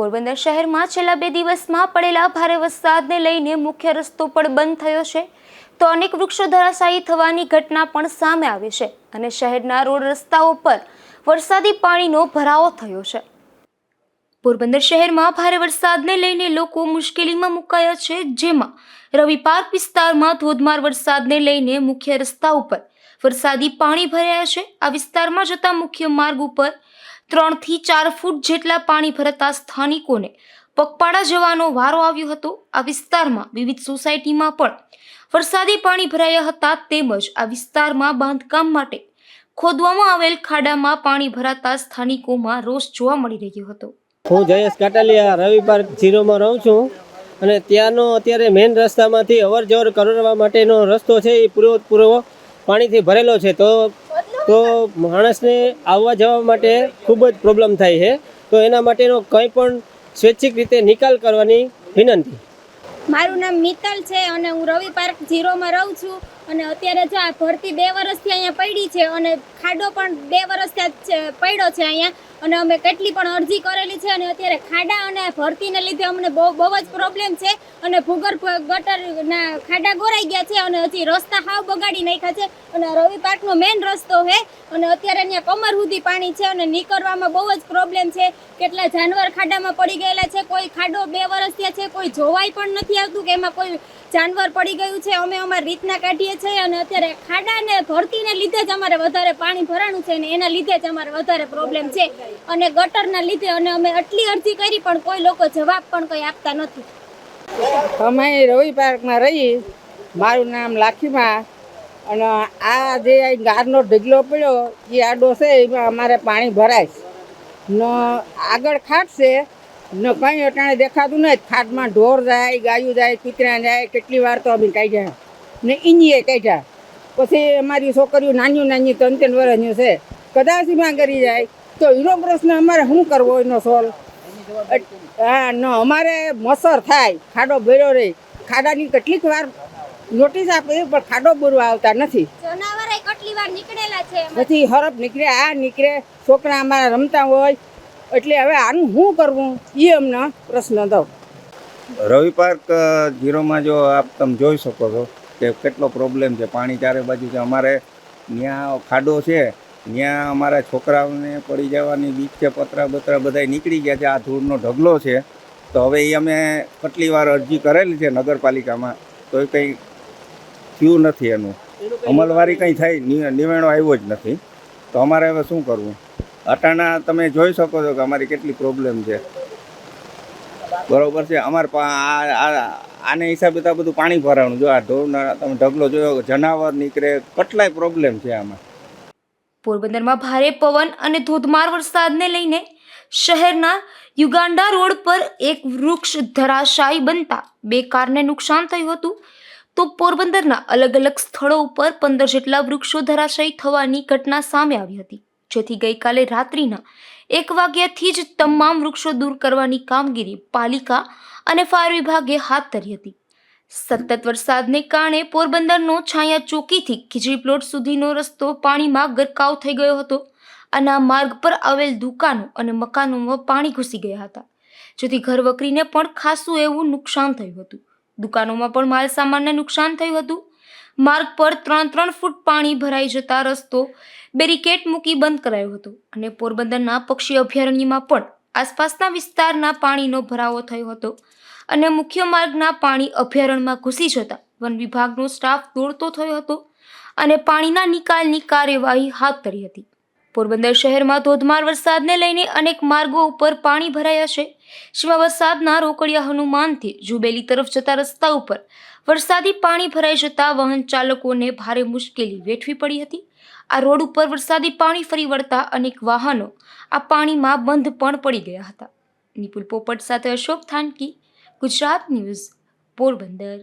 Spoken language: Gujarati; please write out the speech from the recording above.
પોરબંદર શહેરમાં છેલ્લા બે દિવસમાં પડેલા ભારે વરસાદને લઈને મુખ્ય રસ્તો પણ બંધ થયો છે. તો અનેક વૃક્ષો ધરાશાયી થવાની ઘટના પણ સામે આવી છે અને શહેરના રોડ રસ્તાઓ પર વરસાદી પાણીનો ભરાવો થયો છે. પોરબંદર શહેરમાં ભારે વરસાદને લઈને લોકો મુશ્કેલીમાં મુકાયા છે, જેમાં રવિ પાર્ક વિસ્તારમાં ધોધમાર વરસાદને લઈને મુખ્ય રસ્તા ઉપર વરસાદી પાણી ભરાયા છે. આ વિસ્તારમાં જતા મુખ્ય માર્ગ ઉપર ત્રણથી ચાર ફૂટ જેટલા પાણી ભરાતા સ્થાનિકોને પગપાળા જવાનો વારો આવ્યો હતો. આ વિસ્તારમાં વિવિધ સોસાયટીમાં પણ વરસાદી પાણી ભરાયા હતા તેમજ આ વિસ્તારમાં બાંધકામ માટે ખોદવામાં આવેલ ખાડામાં પાણી ભરાતા સ્થાનિકોમાં રોષ જોવા મળી રહ્યો હતો. હું જયેશ કાટાલિયા, રવિ પાર્ક રહું છું અને ત્યાંનો અત્યારે મેઇન રસ્તામાંથી અવર જવર કરવા માટેનો રસ્તો છે, એ પૂરો પૂરો પાણીથી ભરેલો છે. તો તો માણસને આવવા જવા માટે ખૂબ જ પ્રોબ્લેમ થાય છે. તો એના માટેનો કંઈ પણ સ્વૈચ્છિક રીતે નિકાલ કરવાની વિનંતી. મારું નામ મિત્તલ છે અને હું રવિ પાર્ક ઝીરોમાં રહું છું. અને અત્યારે જો આ ભરતી બે વર્ષથી અહીંયા પડી છે અને ખાડો પણ બે વર્ષથી પડ્યો છે અહીંયા. અને અમે કેટલી પણ અરજી કરેલી છે અને અત્યારે ખાડા અને ભરતીને લીધે અમને બહુ બહુ જ પ્રોબ્લેમ છે. અને ભૂગર્ભ ગટરના ખાડા ગોરાઈ ગયા છે અને હજી રસ્તા હાવ બગાડી નાખ્યા છે. અને રવિ પાર્કનો મેઇન રસ્તો છે. અને અત્યારે અહીંયા કમર સુધી પાણી છે અને નીકળવામાં બહુ જ પ્રોબ્લેમ છે. કેટલા જાનવર ખાડામાં પડી ગયેલા છે. કોઈ ખાડો બે વર્ષ થયા છે. કોઈ જોવાય પણ નથી આવતું કે એમાં કોઈ જાનવર પડી ગયું છે, અમે અમારી રીતના કાઢીએ છીએ અને અત્યારે ખાડાને ભરતીને લીધે જ અમારે વધારે પાણી ભરાણું છે ને એના લીધે જ અમારે વધારે પ્રોબ્લેમ છે. અને ગટરના લીધે અને અમે આટલી અરજી કરી પણ કોઈ લોકો જવાબ પણ કંઈ આપતા નથી. અમે રવિ પાર્કમાં રહી, મારું નામ લાખીમાં, અને આ જે ગારનો ઢગલો પડ્યો, એ આડો છે, એમાં અમારે પાણી ભરાય ન આગળ ખાટ છે ન કઈ અટાણે દેખાતું નથી. ખાટમાં ઢોર જાય ગાયું જાય કૂતરા જાય કેટલી વાર તો અમે જાય ને ઈંજીએ કાઢ્યા. પછી અમારી છોકરીઓ નાની નાની ત્રણ ત્રણ વર્ષની છે. કદાચમાં કરી જાય. તો એનો પ્રશ્ન અમારે શું કરવો એનો સોલ્વ હા ન અમારે મસર થાય. ખાડો ભર્યો રહે ખાડાની કેટલીક વાર નોટિસ આપે પણ ખાડો બોરવા આવતા નથી. પછી હરફ નીકળે આ નીકળે. છોકરા અમારા રમતા હોય એટલે હવે આનું શું કરવું? એ અમને પ્રશ્ન દો રવિ પાર્ક અ, ઝીરોમાં જો આપ તમે જોઈ શકો છો કે કેટલો પ્રોબ્લેમ છે. પાણી ચારે બાજુ છે. અમારે ત્યાં ખાડો છે. ત્યાં અમારા છોકરાઓને પડી જવાની બીક છે. પતરા બતરા બધા નીકળી ગયા છે. આ ધૂળનો ઢગલો છે. તો હવે એ અમે કેટલી વાર અરજી કરેલી છે નગરપાલિકામાં. તો એ કંઈ થયું નથી એનું. અમલવારી કંઈ થાય નિવેણો આવ્યો જ નથી. તો અમારે હવે શું કરવું? અટાણા તમે જોઈ શકો છો કે અમારી કેટલી પ્રોબ્લેમ છે. બરોબર છે, અમારે આને હિસાબે તો બધું પાણી ભરાણું જો, આ ઢોરના તમે ઢગલો જોયો જનાવર નીકળે, કેટલાય પ્રોબ્લેમ છે આમાં. પોરબંદરમાં ભારે પવન અને ધોધમાર વરસાદને લઈને શહેરના યુગાન્ડા રોડ પર એક વૃક્ષ ધરાશાયી બનતા બે કારને નુકસાન થયું હતું. તો પોરબંદરના અલગ અલગ સ્થળો ઉપર પંદર જેટલા વૃક્ષો ધરાશાયી થવાની ઘટના સામે આવી હતી. જેથી ગઈકાલે રાત્રિના એક વાગ્યાથી જ તમામ વૃક્ષો દૂર કરવાની કામગીરી પાલિકા અને ફાયર વિભાગે હાથ ધરી હતી. સતત વરસાદને કારણે પોરબંદરનો છાયા ચોકીથી ખીજડી પ્લોટ સુધીનો રસ્તો પાણીમાં ગરકાવ થઈ ગયો હતો. અને આ માર્ગ પર આવેલ દુકાનો અને મકાનોમાં પાણી ઘૂસી ગયા હતા, જેથી ઘર વકરીને પણ ખાસું એવું નુકસાન થયું હતું. દુકાનોમાં પણ માલ સામાનને નુકસાન થયું હતું. માર્ગ પર ત્રણ ત્રણ ફૂટ પાણી ભરાઈ જતા રસ્તો બેરિકેટ મૂકી બંધ કરાયો હતો અને પોરબંદરના પક્ષી અભયારણ્યમાં પણ આસપાસના વિસ્તારના પાણીનો ભરાવો થયો હતો અને મુખ્ય માર્ગના પાણી અભયારણ્યમાં ઘૂસી જતા વન વિભાગનો સ્ટાફ દોડતો થયો હતો અને પાણીના નિકાલની કાર્યવાહી હાથ ધરી હતી. પોરબંદર શહેરમાં ધોધમાર વરસાદને લઈને અનેક માર્ગો ઉપર પાણી ભરાયા છે. જેમાં વરસાદના રોકડિયા હનુમાનથી જુબેલી તરફ જતા રસ્તા ઉપર વરસાદી પાણી ભરાઈ જતા વાહન ચાલકોને ભારે મુશ્કેલી વેઠવી પડી હતી. આ રોડ ઉપર વરસાદી પાણી ફરી વળતા અનેક વાહનો આ પાણીમાં બંધ પણ પડી ગયા હતા. નિપુલ પોપટ સાથે અશોક થાનકી, ગુજરાત ન્યૂઝ, પોરબંદર.